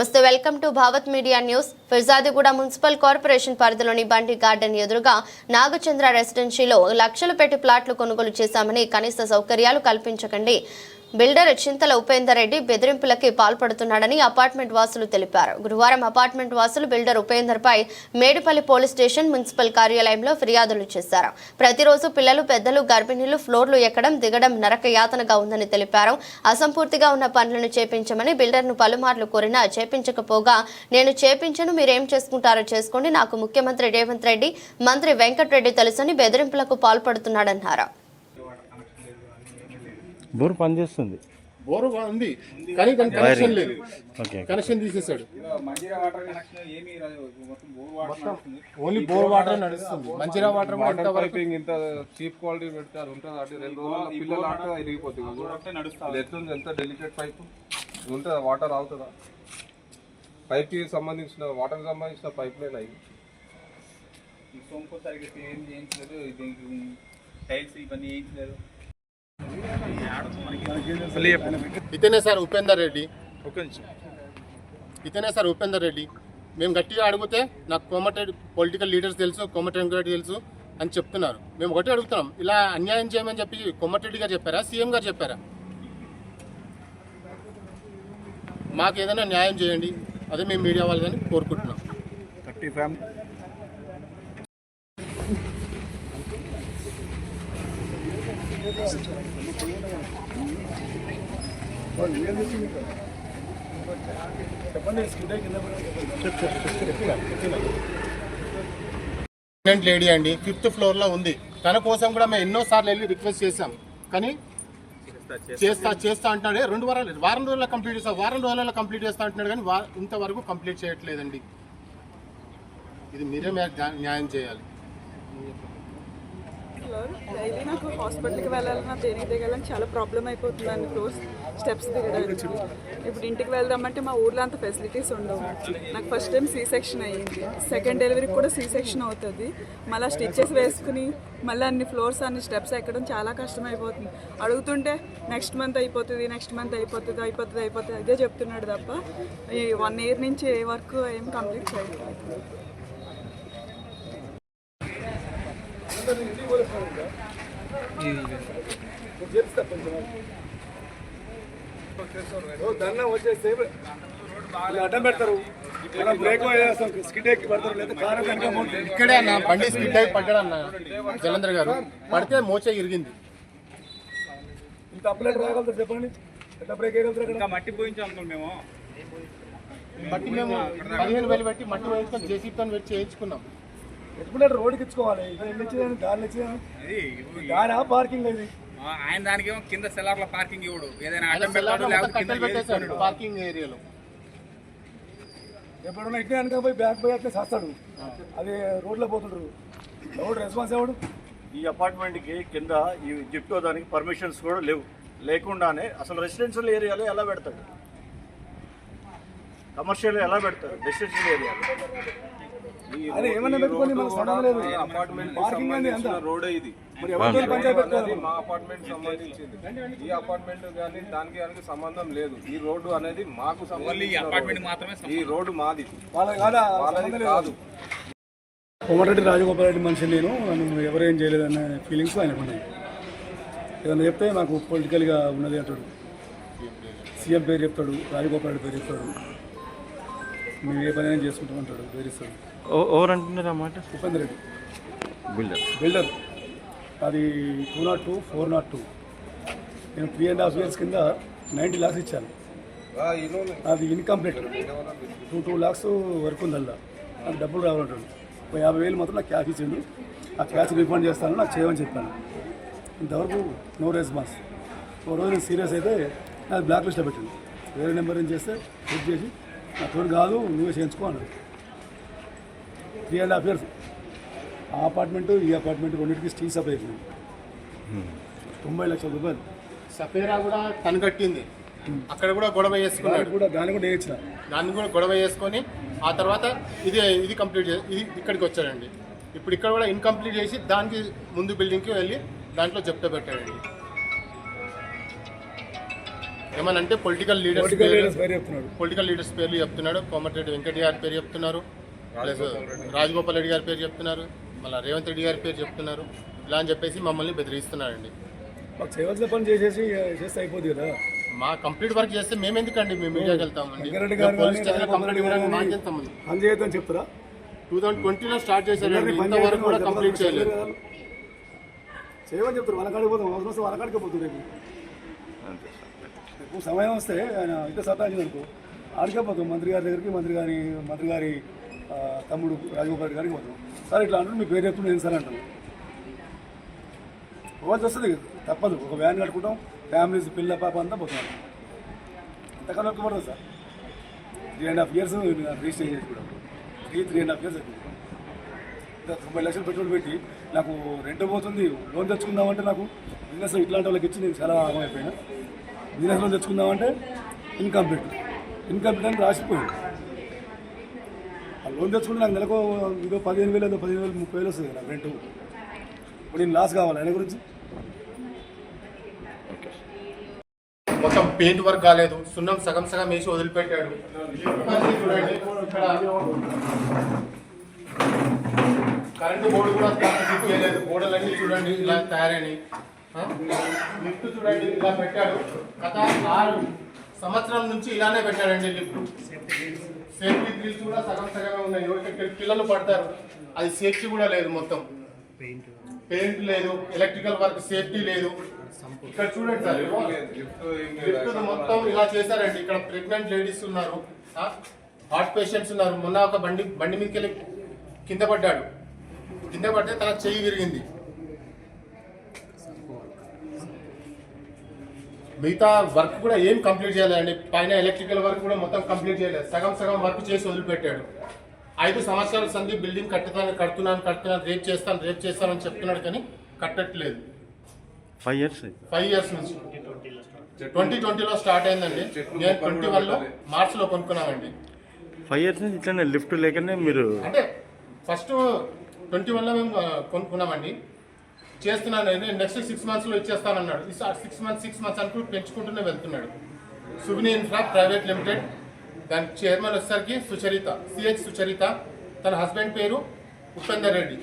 నమస్తే welcome to Bhavat media news. Peerzadiguda municipal corporation పరిధిలోని బండి గార్డెన్ ఎదురుగా నాగచంద్ర రెసిడెన్సీలో లక్షలు పెట్టి ప్లాట్లు కొనుగోలు చేశామని కనీస సౌకర్యాలు కల్పించకండి. బిల్డర్ చింతల ఉపేందర్ రెడ్డి బెదిరింపులకి పాల్పడుతున్నాడని అపార్ట్మెంట్ వాసులు తెలిపారు. గురువారం అపార్ట్మెంట్ వాసులు బిల్డర్ ఉపేందర్ పై మేడిపల్లి పోలీస్ స్టేషన్ మున్సిపల్ కార్యాలయంలో ఫిర్యాదులు చేశారు. ప్రతిరోజు పిల్లలు పెద్దలు గర్భిణీలు ఫ్లోర్లు ఎక్కడం దిగడం నరక యాతనగా ఉందని తెలిపారు. అసంపూర్తిగా ఉన్న పనులను చేపించమని బిల్డర్ను పలుమార్లు కోరినా చేపించకపోగా నేను చేపించను మీరేం చేసుకుంటారో చేసుకోండి నాకు ముఖ్యమంత్రి రేవంత్ రెడ్డి మంత్రి వెంకటరెడ్డి తెలుసని బెదిరింపులకు పాల్పడుతున్నాడన్నారు. బోర్ పనిచేస్తుంది. బోరు ఉంది. కానీ దానికి కనెక్షన్ లేదు. ఓకే కనెక్షన్ తీసేశాడు మంజీరా వాటర్ కనెక్షన్ ఏమీ రాదు. మొత్తం బోర్ వాటర్ నడుస్తుంది. ఓన్లీ బోర్ వాటర్ నడుస్తుంది. మంచిరా వాటర్ కూడా వాటర్ ఇంతవరకు పైపింగ్ ఇంత చీప్ క్వాలిటీ పెడితే అది ఉంటుంది. అంటే రెండు రోజులు పిల్లలు ఆట ఇరిగిపోతుంది ఇది ఎట్లుంది? ఎంత డెలికేట్ పైప్ ఇది ఉంటుందా? వాటర్ అవుతుందా పైప్కి సంబంధించిన వాటర్ సంబంధించిన పైప్ లైన్ అయ్యి సోంపు సరిగ్గా ఏం చేయించలేదు. దీనికి టైల్స్ ఇవన్నీ వేయించలేదు. ఇతనే సార్ ఉపేందర్ రెడ్డి. ఇతనే సార్ ఉపేందర్ రెడ్డి. మేము గట్టిగా అడిగితే నాకు కోమటిరెడ్డి పొలిటికల్ లీడర్స్ తెలుసు కోమటిరెడ్డి గారు తెలుసు అని చెప్తున్నారు. మేము ఒకటి అడుగుతున్నాం ఇలా అన్యాయం చేయమని చెప్పి కోమటిరెడ్డి గారు చెప్పారా సీఎం గారు చెప్పారా? మాకు ఏదైనా న్యాయం చేయండి అదే మేము మీడియా వాళ్ళని కోరుకుంటున్నాం. ప్రెగ్నెంట్ లేడీ అండి ఫిఫ్త్ ఫ్లోర్లో ఉంది. తన కోసం కూడా మేము ఎన్నో సార్లు వెళ్ళి రిక్వెస్ట్ చేశాం. కానీ చేస్తా చేస్తా. అంటున్నాడు. రెండు వారాలు వారం రోజుల్లో కంప్లీట్ చేస్తా వారం రోజుల్లో కంప్లీట్ చేస్తా అంటున్నాడు కానీ ఇంతవరకు కంప్లీట్ చేయట్లేదండి. ఇది మీరే న్యా- న్యాయం చేయాలి. డైలీ నాకు హాస్పిటల్కి వెళ్ళాలన్నా దేనికి దిగాలని చాలా ప్రాబ్లం అయిపోతుందండి క్లోజ్ స్టెప్స్ దిగడానికి. ఇప్పుడు ఇంటికి వెళ్దామంటే మా ఊర్లో అంత ఫెసిలిటీస్ ఉండవు. నాకు ఫస్ట్ టైం సీ సెక్షన్ అయ్యింది. సెకండ్ డెలివరీకి కూడా సీ సెక్షన్ అవుతుంది. మళ్ళీ స్టిచ్చెస్ వేసుకుని మళ్ళీ అన్ని ఫ్లోర్స్ అన్ని స్టెప్స్ ఎక్కడం చాలా కష్టం అయిపోతుంది అడుగుతుంటే నెక్స్ట్ మంత్ అయిపోతుంది నెక్స్ట్ మంత్ అయిపోతుంది అయిపోతుంది అయిపోతుంది. అదే చెప్తున్నాడు తప్ప ఈ వన్ ఇయర్ నుంచి ఏ వర్క్ ఏం కంప్లీట్ చేయట్లేదు. వచ్చేస్తే వాళ్ళు అడ్డం పెడతారు మనం బ్రేక్ వేస్తాం స్కిడ్ ఎక్కి పెడతారు లేదా కారం కనుక పోతుంది. ఇక్కడే అన్న బండి స్కిడ్ అయి పడ్డాడు అన్న జలంధర్ గారు. పడితే మోచ ఇరిగింది. ఇంత అప్లైట్ రాగలుగుతారు చెప్పండి? ఎట్లా బ్రేక్ వేయగలుగుతారు ఇంకా మట్టి పోయించాం అనుకోండి మేము. మట్టి మేము పదిహేను వేలు పెట్టి మట్టి వేసుకొని జేసీతో పెట్టి చేయించుకున్నాం. ఎట్లా రోడ్డుకి ఇచ్చుకోవాలి ఇక్కడ ఎన్ని దారిని ఇచ్చేదాన్ని దాని పార్కింగ్ ఇది ఆ, ఆయన దానికేమో కింద సెలార్ల పార్కింగ్ ఇవ్వడు. ఏదైనా అడ్డం పెడతాడు లేకపోతే. పార్కింగ్ ఏరియాలో ఎప్పుడన్నా ఇట్లా వెనక పోయి బ్యాక్ పోయి అట్లా చేస్తాడు అది రోడ్లో పోతుండ్రు. ఎవడు రెస్పాన్స్ ఎవడు? ఈ అపార్ట్మెంట్కి కింద ఈ జిప్టో దానికి పర్మిషన్స్ కూడా లేవు. లేకుండానే అసలు రెసిడెన్షియల్ ఏరియాలో ఎలా పెడతాడు? కమర్షియల్ ఎలా పెడతారు రెసిడెన్షియల్ ఏరియాలో అదే ఏమన్నా పెట్టుకొని మనకు సంబంధం లేదు. అపార్ట్మెంట్ పార్కింగ్ అనేది అంత రోడే ఇది? మా అపార్ట్మెంట్ సంబంధించింది. ఈ అపార్ట్మెంట్ కానీ దానికి దానికి సంబంధం లేదు. ఈ రోడ్డు అనేది మాకు ఓన్లీ ఈ అపార్ట్మెంట్ మాత్రమే ఈ రోడ్డు మాది. కాదా వాళ్ళది కాదు. కోమటిరెడ్డి రాజగోపాల్ రెడ్డి మనిషి నేను. నన్ను ఎవరేం చేయలేదన్న ఫీలింగ్స్ ఆయనకు ఉన్నాయి. ఏదన్నా చెప్తే నాకు పొలిటికల్గా ఉన్నది అంటాడు. సీఎం పేరు చెప్తాడు రాజగోపాల్ రెడ్డి పేరు చెప్తాడు. మేము ఏ పని అయినా చేసుకుంటాం బేరిస్తాడు ఎవరు అంటున్నారు అన్నమాట ఉపేందర్ రెడ్డి. బిల్డర్. బిల్డర్. అది two naught two four naught two. నేను త్రీ అండ్ హాఫ్ ఇయర్స్ కింద నైంటీ ల్యాక్స్ ఇచ్చాను. అది ఇన్కంప్లీట్ టూ టూ ల్యాక్స్ వరకు ఉంది అలా నాకు డబ్బులు రావాలంటాడు. ఒక యాభై వేలు మాత్రం నాకు క్యాష్ ఇచ్చిండు. ఆ క్యాష్ రిఫండ్ చేస్తాను నాకు చేయమని చెప్పాను. ఇంతవరకు నో రెస్పాన్స్ ఒక రోజు నేను సీరియస్ అయితే నాకు బ్లాక్ లిస్ట్లో పెట్టింది వేరే నెంబర్ నుంచి చేస్తే చెక్ చేసి తోడు కాదు నువ్వే చేయించుకో అన్నాడు. త్రీ అండ్ హాఫ్ ఇయర్స్ ఆ అపార్ట్మెంట్ ఈ అపార్ట్మెంట్ రెండింటికి స్టీల్ సప్లై అయిపోయింది తొంభై లక్షల రూపాయలు. సఫేరా కూడా తను కట్టింది. అక్కడ కూడా గొడవ చేసుకున్నాడు. దానికి కూడా దాన్ని కూడా నేను ఇచ్చిన. దాన్ని కూడా గొడవ చేసుకొని ఆ తర్వాత ఇది ఇది కంప్లీట్ చే ఇది ఇక్కడికి వచ్చాడండి. ఇప్పుడు ఇక్కడ కూడా ఇన్కంప్లీట్ చేసి దానికి ముందు బిల్డింగ్కి వెళ్ళి దాంట్లో చెప్తా పెట్టాడండి. ఏమనంటే పొలిటికల్ లీడర్స్ పొలిటికల్ లీడర్స్ పేరు చెప్తున్నాడు. పొలిటికల్ లీడర్స్ పేర్లు చెప్తున్నాడు. కోమటిరెడ్డి వెంకట గారి పేరు చెప్తున్నారు. ప్లస్ రాజగోపాల్ రెడ్డి గారి. పేరు చెప్తున్నారు. మళ్ళీ రేవంత్ రెడ్డి గారి పేరు చెప్తున్నారు. ఇలా అని చెప్పేసి మమ్మల్ని బెదిరిస్తున్నారండి మాకు చేయవలసిన పని చేసేసి చేస్తే అయిపోద్ది కదా? మా కంప్లీట్ వర్క్ చేస్తే మేము ఎందుకండి మేము మీడియాకి వెళ్తామండి చెప్తారా? టూ థౌసండ్ ట్వంటీలో స్టార్ట్ పని ఇంతవరకు కూడా కంప్లీట్ చేయలేదు. చేయమని చెప్తారు. వాళ్ళ కాడికి పోతాం అవసరం వస్తే వాళ్ళ కాడికి పోతుంది సమయం వస్తే ఆయన ఇంకా సతాయించింది అనుకో ఆడికే పోతాం. మంత్రి గారి దగ్గరికి మంత్రి గారి మంత్రి గారి తమ్ముడు రాజగోపాల్ రెడ్డి గారికి పోతాం. సార్ ఇట్లా అంటారు మీ పేరు చెప్తున్నా నేను సార్ అంటాను. పోవాల్సి వస్తుంది తప్పదు. ఒక వ్యాన్ కట్టుకుంటాం. ఫ్యామిలీస్ పిల్ల పాప అంతా పోతాం. అంతకన్నా ఎక్కువ పడుతుంది sir. Three and half years register చేసి కూడా three three and half years అవుతుంది ఇంకా తొంభై లక్షలు పెట్రోల్ పెట్టి నాకు రెంట్ పోతుంది. లోన్ తెచ్చుకుందామంటే నాకు బిజినెస్ ఇట్లాంటి వాళ్ళకి ఇచ్చి నేను చాలా లాభం బిజినెస్ లోన్ తెచ్చుకుందామంటే ఇన్కంప్లీట్ ఇన్కంప్లీట్ అని రాసిపోయింది. ఆ లోన్ తెచ్చుకుంటే నాకు నెలకు ఇదో పదిహేను వేలు ఏదో పదిహేను వేలు ముప్పై వేలు వస్తుంది కదా రెంట్ ఇప్పుడు నేను లాస్ కావాలి ఆయన గురించి. మొత్తం పెయింట్ వర్క్ కాలేదు. సున్నం సగం సగం వేసి వదిలిపెట్టాడు. కరెంటు బోర్డు కూడా చేయలేదు. గోడలన్నీ చూడండి ఇలా తయారని లిఫ్ట్ చూడండి ఇలా పెట్టాడు. గత ఆరు. సంవత్సరం నుంచి ఇలానే పెట్టాడండి లిఫ్ట్. సేఫ్టీ గ్రిల్స్ కూడా సగం సగమే ఉన్నాయి. ఎవరికి పిల్లలు పడతారు. అది సేఫ్టీ కూడా లేదు మొత్తం. పెయింట్ లేదు. ఎలక్ట్రికల్ వర్క్ సేఫ్టీ లేదు. ఇక్కడ చూడండి సార్. లిఫ్ట్ మొత్తం ఇలా చేశారండి. ఇక్కడ ప్రెగ్నెంట్ లేడీస్ ఉన్నారు. హార్ట్ పేషెంట్స్ ఉన్నారు. మొన్న ఒక బండి బండి మీదకి వెళ్ళి కింద పడ్డాడు. కింద పడితే తన చెయ్యి విరిగింది. మిగతా వర్క్ కూడా ఏం కంప్లీట్ చేయలేదండి. పైన ఎలక్ట్రికల్ వర్క్ కూడా మొత్తం కంప్లీట్ చేయలేదు. సగం సగం వర్క్ చేసి వదిలిపెట్టాడు. ఐదు సంవత్సరాల సంధి బిల్డింగ్ కట్టుతాను కడుతున్నాను కడుతున్నాను రేపు చేస్తాను రేపు చేస్తానని చెప్తున్నాడు కానీ కట్టట్లేదు. ఫైవ్ ఇయర్స్ ఫైవ్ ఇయర్స్ నుంచి. ట్వంటీ ట్వంటీలో స్టార్ట్ అయిందండి. నేను ట్వంటీ వన్లో మార్చ్లో కొనుక్కున్నామండి. ఫైవ్ ఇయర్స్ నుంచి ఇట్లనే లిఫ్ట్ లేకనే మీరు అంటే ఫస్ట్ ట్వంటీ వన్లో మేము కొనుక్కున్నామండి. చేస్తున్నాను నేను. నెక్స్ట్ సిక్స్ మంత్స్లో ఇచ్చేస్తానన్నాడు. సిక్స్ మంత్స్ సిక్స్ మంత్స్ అంటూ పెంచుకుంటూనే వెళ్తున్నాడు. Suvini infra private limited. దాని చైర్మన్ వచ్చేసరికి సుచరిత సిహెచ్ సుచరిత. తన హస్బెండ్ పేరు ఉపేందర్ రెడ్డి.